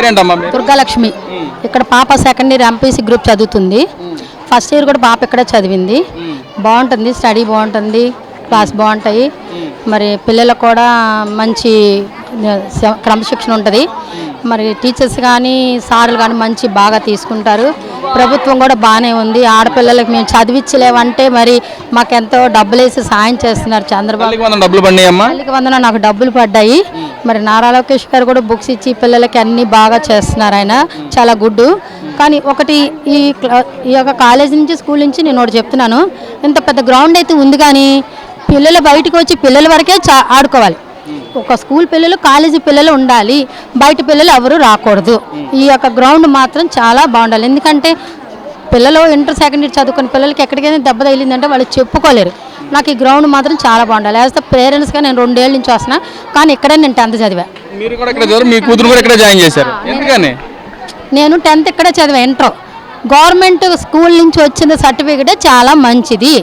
పేరేంటమ్మా? దుర్గాలక్ష్మి. ఇక్కడ పాప సెకండ్ ఇయర్ ఎంపీసీ గ్రూప్ చదువుతుంది. ఫస్ట్ ఇయర్ కూడా పాప ఇక్కడే చదివింది. బాగుంటుంది స్టడీ బాగుంటుంది క్లాస్ బాగుంటాయి. మరి పిల్లలకు కూడా మంచి క్రమశిక్షణ ఉంటుంది. మరి టీచర్స్ కానీ సార్లు కానీ మంచి బాగా తీసుకుంటారు. ప్రభుత్వం కూడా బాగానే ఉంది. ఆడపిల్లలకి మేము చదివించలేమంటే మరి మాకెంతో డబ్బులు వేసి సాయం చేస్తున్నారు చంద్రబాబు. డబ్బులు వందన నాకు డబ్బులు పడ్డాయి. మరి నారా లోకేష్ గారు కూడా బుక్స్ ఇచ్చి పిల్లలకి అన్ని బాగా చేస్తున్నారు ఆయన. చాలా గుడ్ కానీ ఒకటి ఈ ఈ యొక్క కాలేజ్ నుంచి స్కూల్ నుంచి నేను ఒకటి చెప్తున్నాను. ఇంత పెద్ద గ్రౌండ్ అయితే ఉంది కానీ పిల్లలు బయటకు వచ్చి పిల్లల వరకే చా ఆడుకోవాలి. ఒక స్కూల్ పిల్లలు కాలేజీ పిల్లలు ఉండాలి. బయట పిల్లలు ఎవరు రాకూడదు. ఈ యొక్క గ్రౌండ్ మాత్రం చాలా బాగుండాలి. ఎందుకంటే పిల్లలు ఇంటర్ సెకండ్ ఇయర్ చదువుకున్న పిల్లలకి ఎక్కడికైనా దెబ్బ తగిలిందంటే వాళ్ళు చెప్పుకోలేరు. నాకు ఈ గ్రౌండ్ మాత్రం చాలా బాగుండాలి. యాజ్ ద పేరెంట్స్గా నేను రెండేళ్ళ నుంచి వస్తున్నా కానీ ఇక్కడే నేను టెన్త్ చదివా. మీరు కూడా ఇక్కడ చదివారు మీ కూతురు కూడా ఇక్కడ జాయిన్ చేశారు. ఎందుకని? నేను టెన్త్ ఇక్కడే చదివా ఇంటర్. గవర్నమెంట్ స్కూల్ నుంచి వచ్చిన సర్టిఫికేటే చాలా మంచిది.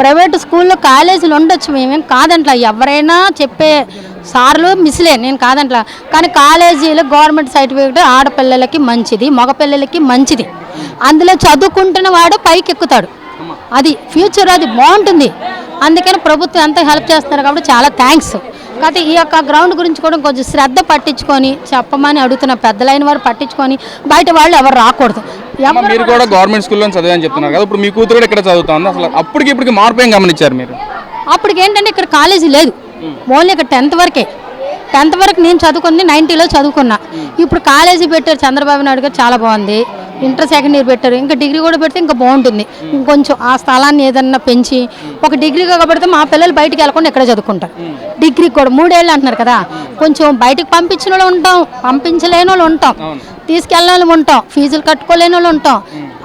ప్రైవేట్ స్కూల్లో కాలేజీలు ఉండొచ్చు మేమేం కాదంట్లా. ఎవరైనా చెప్పే సార్లు మిస్లే నేను కాదంట్లా. కానీ కాలేజీలో గవర్నమెంట్ సర్టిఫికేట్ ఆడపిల్లలకి మంచిది మగపిల్లలకి మంచిది. అందులో చదువుకుంటున్న వాడు పైకి ఎక్కుతాడు అది ఫ్యూచర్ అది బాగుంటుంది. అందుకని ప్రభుత్వం ఎంత హెల్ప్ చేస్తున్నారు కాబట్టి చాలా థ్యాంక్స్. కాబట్టి ఈ యొక్క గ్రౌండ్ గురించి కూడా కొంచెం శ్రద్ధ పట్టించుకొని చెప్పమని అడుగుతున్న పెద్దలైన వారు పట్టించుకొని బయట వాళ్ళు ఎవరు రాకూడదు. అమ్మ, మీరు కూడా గవర్నమెంట్ స్కూల్లో చదివని చెప్తున్నారు కదా. ఇప్పుడు మీ కూతురు కూడా ఇక్కడ చదువుతుంది. అసలు అప్పటికి ఇప్పటికి మార్పు ఏం గమనించారు మీరు? అప్పటికి ఏంటంటే ఇక్కడ కాలేజీ లేదు. ఓన్లీ ఇక్కడ టెన్త్ వరకే. టెన్త్ వరకు నేను చదువుకుంది నైన్టీలో చదువుకున్నా. ఇప్పుడు కాలేజీ పెట్టారు చంద్రబాబు నాయుడు గారు చాలా బాగుంది. ఇంటర్ సెకండ్ ఇయర్ పెట్టారు. ఇంకా డిగ్రీ కూడా పెడితే ఇంకా బాగుంటుంది. ఇంకొంచెం ఆ స్థలాన్ని ఏదన్నా పెంచి ఒక డిగ్రీ పెడితే మా పిల్లలు బయటికి వెళ్ళకుండా ఇక్కడే చదువుకుంటారు? డిగ్రీ కూడా మూడేళ్ళు అంటున్నారు కదా. కొంచెం బయటకు పంపించిన వాళ్ళు ఉంటాం పంపించలేని వాళ్ళు ఉంటాం. తీసుకెళ్ళిన వాళ్ళు ఉంటాం. ఫీజులు కట్టుకోలేని వాళ్ళు ఉంటాం.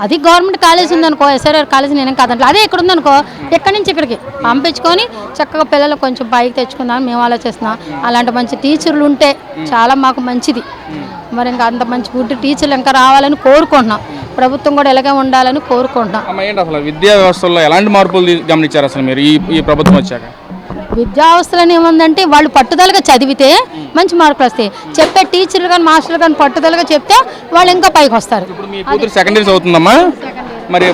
అది గవర్నమెంట్ కాలేజ్ ఉందనుకో ఎస్ఆర్ఆర్ కాలేజ్ నేను కాదంటే అదే ఇక్కడ ఉందనుకో ఎక్కడి నుంచి ఇక్కడికి? పంపించుకొని చక్కగా పిల్లలు కొంచెం పైకి తెచ్చుకుందాం మేము ఆలోచిస్తున్నాం అలాంటి మంచి టీచర్లు ఉంటే చాలా మాకు మంచిది. మరి ఇంకా అంత మంచి గుడ్ టీచర్లు ఇంకా రావాలని కోరుకుంటున్నాం. ప్రభుత్వం కూడా ఇలాగే ఉండాలని కోరుకుంటున్నాం. అసలు విద్యా వ్యవస్థలో ఎలాంటి మార్పులు గమనించారు అసలు మీరు ఈ ఈ ప్రభుత్వం వచ్చాక? విద్యా అవస్థలను ఏముందంటే వాళ్ళు పట్టుదలగా చదివితే మంచి మార్కులు వస్తాయి. చెప్పే టీచర్లు కానీ మాస్టర్లు కానీ పట్టుదలగా చెప్తే వాళ్ళు ఇంకా పైకి వస్తారు. ఇప్పుడు మీ కూతురు సెకండ్ ఇయర్ చదువుతుందమ్మా? మరి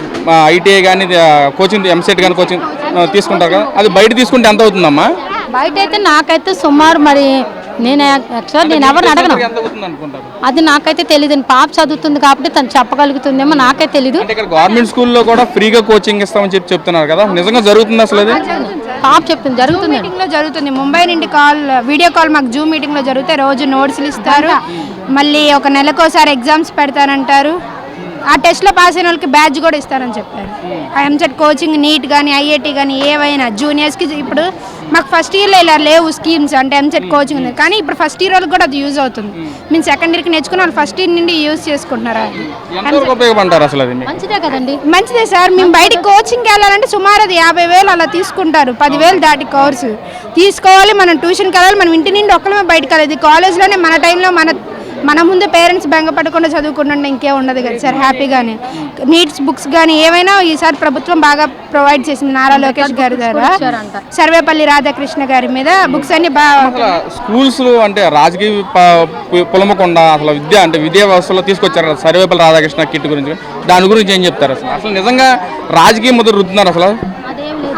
ఐటీఐ కానీ కోచింగ్ ఎంసెట్ కానీ కోచింగ్ తీసుకుంటారు కదా? అది బయట తీసుకుంటే ఎంత అవుతుందమ్మా? బయట అయితే నాకైతే సుమారు మరి నేను యాక్చువల్ నేను ఎవరిని అడగను. అది నాకైతే తెలియదు పాప చదువుతుంది కాబట్టి తను చెప్పగలుగుతుందేమో నాకే తెలీదు. అంటే ఇక్కడ గవర్నమెంట్ స్కూల్లో కూడా ఫ్రీగా కోచింగ్ ఇస్తామని చెప్పి చెప్తున్నారు కదా? నిజంగా జరుగుతుంది అసలు అది పాప చెప్తుంది జరుగుతుంది మీటింగ్లో జరుగుతుంది. ముంబై నుండి కాల్ వీడియో కాల్ మాకు జూమ్ మీటింగ్లో జరిగితే రోజు నోట్స్లు ఇస్తారు. మళ్ళీ ఒక నెలకోసారి ఎగ్జామ్స్ పెడతానంటారు ఆ టెస్ట్లో పాస్ అయిన వాళ్ళకి బ్యాచ్ కూడా ఇస్తారని చెప్పారు. ఎంసెట్ కోచింగ్ నీట్ కానీ ఐఐటి కానీ ఏవైనా జూనియర్స్కి ఇప్పుడు మాకు ఫస్ట్ ఇయర్లో ఇలా లేవు స్కీమ్స్ అంటే ఎంసెట్ కోచింగ్ ఉంది. కానీ ఇప్పుడు ఫస్ట్ ఇయర్ వాళ్ళకి కూడా అది యూజ్ అవుతుంది. మేము సెకండ్ ఇయర్కి నేర్చుకుని వాళ్ళు ఫస్ట్ ఇయర్ నుండి యూజ్ చేసుకుంటున్నారు అది. ఎంతవరకు ఉపయోగపడతారు అసలు అది మీకు? మంచిదే కదండి. మంచిదే సార్. మేము బయటికి కోచింగ్కి వెళ్ళాలంటే సుమారు అది యాభై వేలు అలా తీసుకుంటారు. పదివేలు దాటి కోర్సు తీసుకోవాలి మనం ట్యూషన్కి వెళ్ళాలి మనం ఇంటి నుండి ఒక్కలమే బయటకు వెళ్ళాలి. ఇది కాలేజ్లోనే మన టైంలో మన మన ముందు పేరెంట్స్ బెంగపడకుండా చదువుకుంటుంటే ఇంకే ఉండదు కదా సార్ హ్యాపీగానే నీట్స్ బుక్స్ కానీ ఏవైనా ఈసారి ప్రభుత్వం బాగా ప్రొవైడ్ చేసింది. నారా లోకేష్ గారి ద్వారా. సర్వేపల్లి రాధాకృష్ణ గారి మీద బుక్స్ అన్ని బాగా స్కూల్స్ అంటే రాజకీయ పులమకుండా అసలు విద్య అంటే విద్యా వ్యవస్థలో తీసుకొచ్చారు సర్వేపల్లి రాధాకృష్ణ కిట్ గురించి. దాని గురించి ఏం చెప్తారు అసలు? అసలు నిజంగా రాజకీయ ముద్ర రుద్దుతున్నారు అసలు?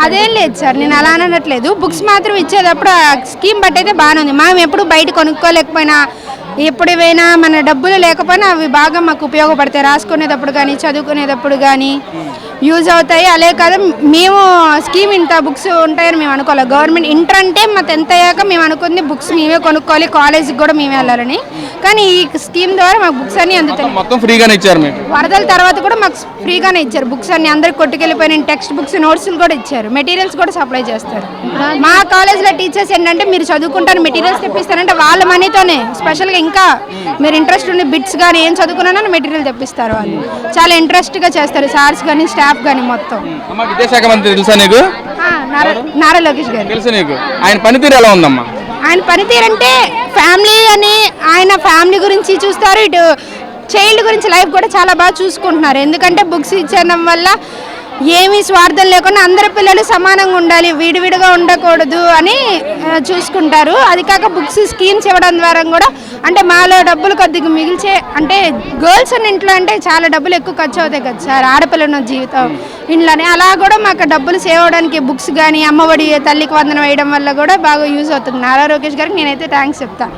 అదేం లేదు సార్ నేను అలా అనట్లేదు. బుక్స్ మాత్రం ఇచ్చేటప్పుడు ఆ స్కీమ్ బట్టి అయితే బాగానే ఉంది. మనం ఎప్పుడు బయట కొనుక్కోలేకపోయినా ఎప్పుడు ఏవైనా మన డబ్బులు లేకపోయినా అవి బాగా మాకు ఉపయోగపడతాయి. రాసుకునేటప్పుడు కానీ చదువుకునేటప్పుడు కానీ యూజ్ అవుతాయి. అలే కాదు మేము స్కీమ్ ఇంత బుక్స్ ఉంటాయని మేము అనుకోవాలి గవర్నమెంట్ ఇంటర్ అంటే మా టెన్త్ అయ్యాక మేము అనుకుంది బుక్స్ మేమే కొనుక్కోవాలి కాలేజీకి కూడా మేమే వెళ్ళాలని. కానీ ఈ స్కీమ్ ద్వారా మాకు బుక్స్ అన్నీ అందుతాయి. మొత్తం ఫ్రీగానే ఇచ్చారు వరదల తర్వాత కూడా మాకు ఫ్రీగానే ఇచ్చారు బుక్స్ అన్ని. అందరికి కొట్టుకెళ్ళిపోయిన టెక్స్ట్ బుక్స్ నోట్స్లు కూడా ఇచ్చారు. మెటీరియల్స్ కూడా సప్లై చేస్తారు. మా కాలేజ్లో టీచర్స్ ఏంటంటే మీరు చదువుకుంటారు మెటీరియల్స్ తెప్పిస్తారంటే వాళ్ళ మనీతోనే. స్పెషల్గా ఇంకా మీరు ఇంట్రెస్ట్ ఉండి బిట్స్ కానీ ఏం చదువుకున్నా మెటీరియల్ తెప్పిస్తారు వాళ్ళు. చాలా ఇంట్రెస్ట్గా చేస్తారు సార్స్ కానీ స్టాఫ్ కానీ మొత్తం. అమ్మ విద్యాశాఖ మంత్రి తెలుసా నీకు? ఆ, నారా నారా లోకేష్ గారు. తెలుసా నీకు. ఆయన పనితీరు ఎలా ఉందమ్మా? ఆయన పనితీరు అంటే ఫ్యామిలీ అని ఆయన ఫ్యామిలీ గురించి చూస్తారు ఇటు చైల్డ్ గురించి లైఫ్ కూడా చాలా బాగా చూసుకుంటున్నారు. ఎందుకంటే బుక్స్ ఇచ్చడం వల్ల ఏమీ స్వార్థం లేకుండా అందరి పిల్లలు సమానంగా ఉండాలి విడివిడిగా ఉండకూడదు అని చూసుకుంటారు. అది కాక బుక్స్ స్కీమ్స్ ఇవ్వడం ద్వారా కూడా అంటే మాలో డబ్బులు కొద్దిగా మిగిల్చే అంటే గర్ల్స్ అని ఇంట్లో అంటే చాలా డబ్బులు ఎక్కువ ఖర్చు అవుతాయి కదా సార్ ఆడపిల్ల ఉన్న జీవితం ఇంట్లోనే. అలా కూడా మాకు డబ్బులు సేవ్ అవడానికి బుక్స్ కానీ అమ్మఒడి తల్లికి వందనం వేయడం వల్ల కూడా బాగా యూజ్ అవుతుంది. నారా లోకేష్ గారికి నేనైతే థ్యాంక్స్ చెప్తాను